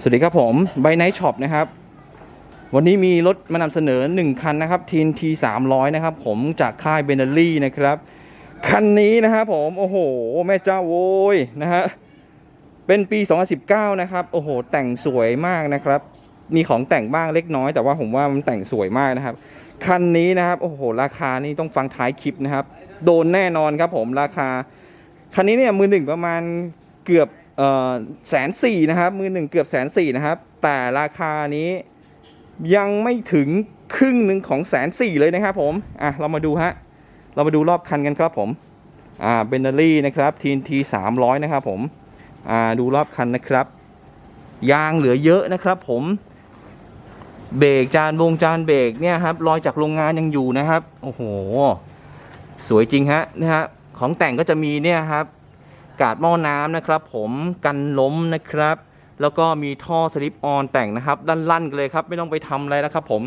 สวัสดีครับผมไบไนท์ช็อปนะครับ วันนี้มีรถมานำเสนอ 1 คันนะครับทีนทีสามร้อยนะครับ ผมจากค่ายเบนเนอรี่นะครับ คันนี้นะครับผม โอ้โห แม่เจ้าโว้ยนะฮะ เป็นปี 2019 นะครับ โอ้โห แต่งสวยมากนะครับ มีของแต่งบ้างเล็กน้อย แต่ว่าผมว่ามันแต่งสวยมากนะครับ คันนี้นะครับ โอ้โห ราคานี่ต้องฟังท้ายคลิปนะครับ โดนแน่นอนครับผมราคา คันนี้เนี่ยมือหนึ่งประมาณเกือบ แสนสี่นะครับ มือหนึ่งเกือบแสนสี่นะครับ แต่ราคานี้ยังไม่ถึงครึ่งหนึ่งของแสนสี่เลยนะครับผมอะเรามาดูฮะเรามาดูรอบคันกันครับผมอ่าเบนเนอรี่นะครับทีนทีสามร้อยนะครับผมอ่าดูรอบคันนะครับ ยางเหลือเยอะนะครับผมเบรกจานวงจานเบรกเนี่ยครับรอยจากโรงงานยังอยู่นะครับ โอ้โห สวยจริงฮะนะฮะของแต่งก็จะมีเนี่ยครับ กาดหม้อน้ำนะครับ ผมกันล้มนะครับ แล้วก็มีท่อสลิปออนแต่งนะครับด้านลั่นๆเลยครับไม่ต้องไปทำอะไรแล้วครับผม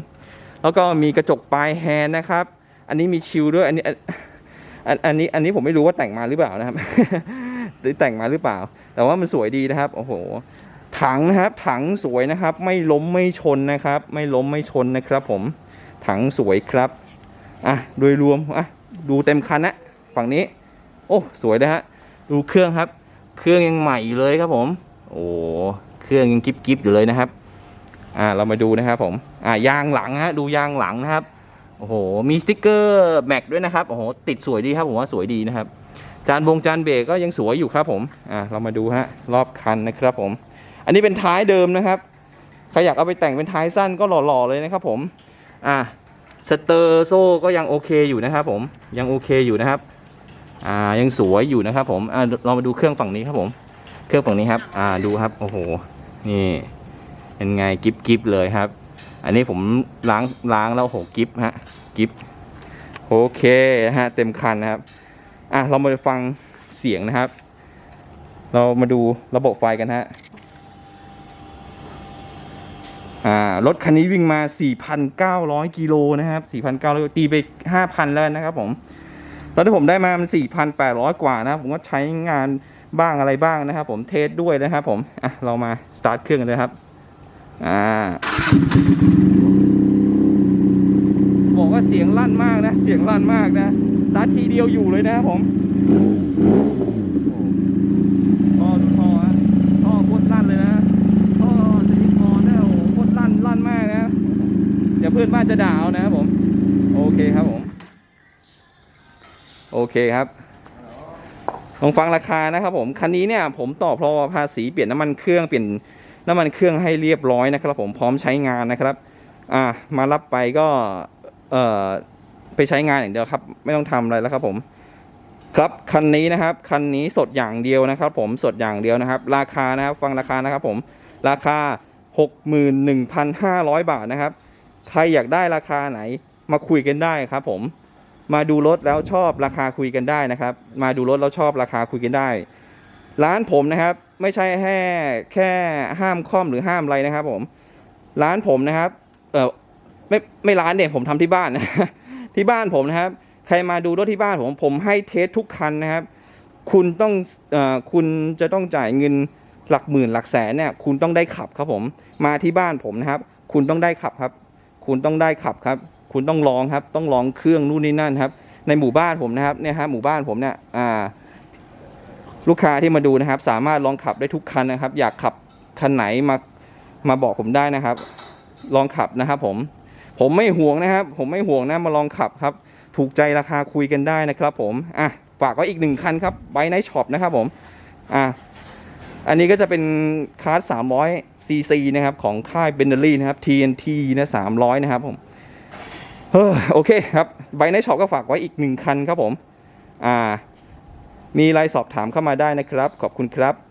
แล้วก็มีกระจกปลายแฮนด์นะครับ อันนี้มีชิลด้วยอันนี้อันอันอันนี้อันนี้ผมไม่รู้ว่าแต่งมาหรือเปล่านะครับ หรือแต่งมาหรือเปล่า แต่ว่ามันสวยดีนะครับโอ้โหถังนะครับ ถังสวยนะครับ ไม่ล้มไม่ชนนะครับ ไม่ล้มไม่ชนนะครับ ผมถังสวยครับอะโดยรวมอะดูเต็มคันนะฝั่งนี้ โอ้สวยนะฮะ ดูเครื่องครับ เครื่องยังใหม่อยู่เลยครับผม โอ้เครื่องยังกิบกิบอยู่เลยนะครับ อ่าเรามาดูนะครับผมอ่ายางหลังฮะดูยางหลังนะครับโอ้โหมีสติกเกอร์แม็กด้วยนะครับโอ้โหติดสวยดีครับผมว่าสวยดีนะครับ จานบงจานเบรกก็ยังสวยอยู่ครับผมอ่าเรามาดูฮะรอบคันนะครับผม อันนี้เป็นท้ายเดิมนะครับใครอยากเอาไปแต่งเป็นท้ายสั้นก็หล่อๆเลยนะครับผมอ่าสเตอร์โซ่ก็ยังโอเคอยู่นะครับผมยังโอเคอยู่นะครับ อ่ายังสวยอยู่นะครับผมอ่าเรามาดูเครื่องฝั่งนี้ครับผม เครื่องฝั่งนี้ครับ อ่าดูครับโอ้โหนี่เป็นไงกิฟกิฟเลยครับ อันนี้ผมล้างล้างแล้วโหกิฟฮะกิฟโอเคฮะเต็มคันนะครับอะเรามาฟังเสียงนะครับ เรามาดูระบบไฟกันฮะอ่ารถคันนี้วิ่งมา 4,900 กิโลนะครับ 4,900 ตีไป 5,000 แล้วนะครับผม ตอนที่ผมได้มามัน4,800 กว่านะ ผมก็ใช้งานบ้างอะไรบ้างนะครับ ผมเทสด้วยนะครับผมอะเรามาสตาร์ทเครื่องกันเลยครับอ่าบอกว่าเสียงลั่นมากนะ เสียงลั่นมากนะสตาร์ททีเดียวอยู่เลยนะครับผมท่อดูท่อฮะท่อโคตรลั่นเลยนะท่อซิลิคอนเนี่ยโอ้โหโคตรลั่นลั่นมากนะ เดี๋ยวเพื่อนบ้านจะด่าเอานะครับผม โอเคครับผม โอเคครับลองฟังราคานะครับผมคันนี้เนี่ยผมต่อพรบภาษีเปลี่ยนน้ำมันเครื่องเปลี่ยนน้ำมันเครื่องให้เรียบร้อยนะครับ ผมพร้อมใช้งานนะครับ อ่ามารับไปก็เอ่อไปใช้งานอย่างเดียวครับ ไม่ต้องทำอะไรแล้วครับ ผม ครับคันนี้นะครับคันนี้สดอย่างเดียวนะครับ ผมสดอย่างเดียวนะครับ ราคานะครับ ฟังราคานะครับ ผมราคา 61,500 บาทนะครับ ใครอยากได้ราคาไหนมาคุยกันได้ครับ ผม มาดูรถแล้วชอบราคาคุยกันได้นะครับ มาดูรถแล้วชอบราคาคุยกันได้ ร้านผมนะครับ ไม่ใช่แค่แค่ห้ามค่อมหรือห้ามอะไรนะครับ ผม ร้านผมนะครับ เออไม่ไม่ร้านเนี่ยผมทำที่บ้านที่บ้านผมนะครับ ใครมาดูรถที่บ้านผมผมให้เทสทุกคันนะครับ คุณต้องเอ่อคุณจะต้องจ่ายเงินหลักหมื่นหลักแสนเนี่ย คุณต้องได้ขับครับผม มาที่บ้านผมนะครับ คุณต้องได้ขับครับ คุณต้องได้ขับครับ คุณต้องลองครับ ต้องลองเครื่องนู่นนี่นั่นครับ ในหมู่บ้านผมนะครับเนี่ยฮะหมู่บ้านผมเนี่ยอ่า ลูกค้าที่มาดูนะครับ สามารถลองขับได้ทุกคันนะครับ อยากขับคันไหนมามาบอกผมได้นะครับ ลองขับนะครับ ผม ผมไม่ห่วงนะครับ ผมไม่ห่วงนะมาลองขับครับ ถูกใจราคาคุยกันได้นะครับ ผมอะฝากไว้อีกหนึ่งคันครับไบไนช็อปนะครับ ผมอะอันนี้ก็จะเป็นคาร์ด300 cc นะครับ ของค่ายเบนเนอรี่นะครับ TNT นะ300 นะครับผม โอเคครับไบในช็อปก็ฝากไว้อีกหนึ่งคันครับผม อ่า มีรายสอบถามเข้ามาได้นะครับ ขอบคุณครับ